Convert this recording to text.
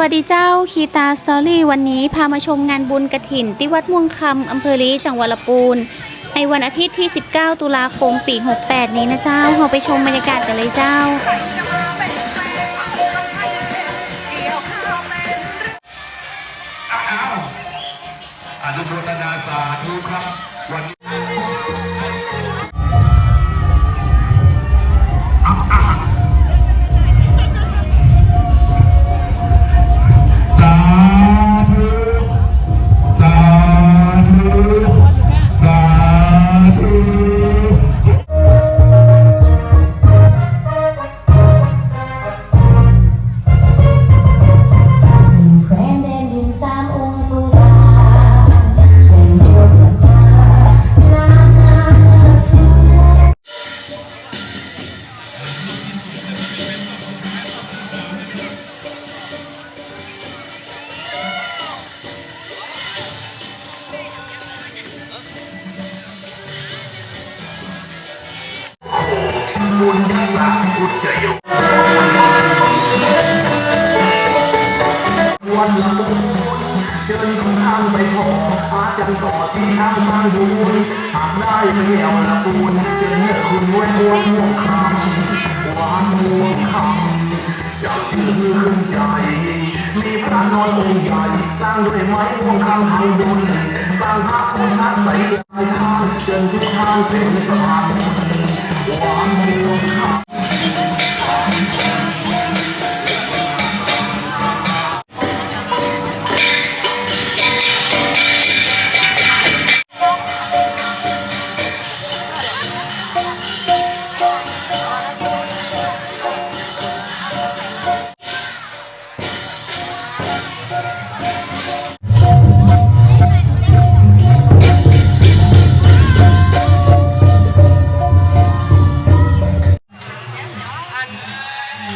วัสดีเจ้าคีตาสตอรี่วันนี้พามาชมงานบุญกระถิน ที่วัดม่วงคำอำเภอลีจังหวัดลำปูนในวันอาทิตย์ที่ 19 ตุลาคมปี 68 นี้นะเจ้าเราไปชมบรรยากาศกันเลยเจ้าอ้าวอนุโมทนาสาธุครับวัน วันละมุนเดินทางไปพออาจจะต่อที่ทางทางดูนหากได้ไม่เอาละปูนจะเนื้อคุณไว้มวงม่วงคำหวานม่วงคำจะชื่นขึ้นใจมีพระนอนองค์ใหญ่สร้างด้วยไม้ม่วงคำทางดุลสร้างพระคุณนักใส่ลายทางเชิญทุกทางเป็นสะพานหวานม่วงคำ เ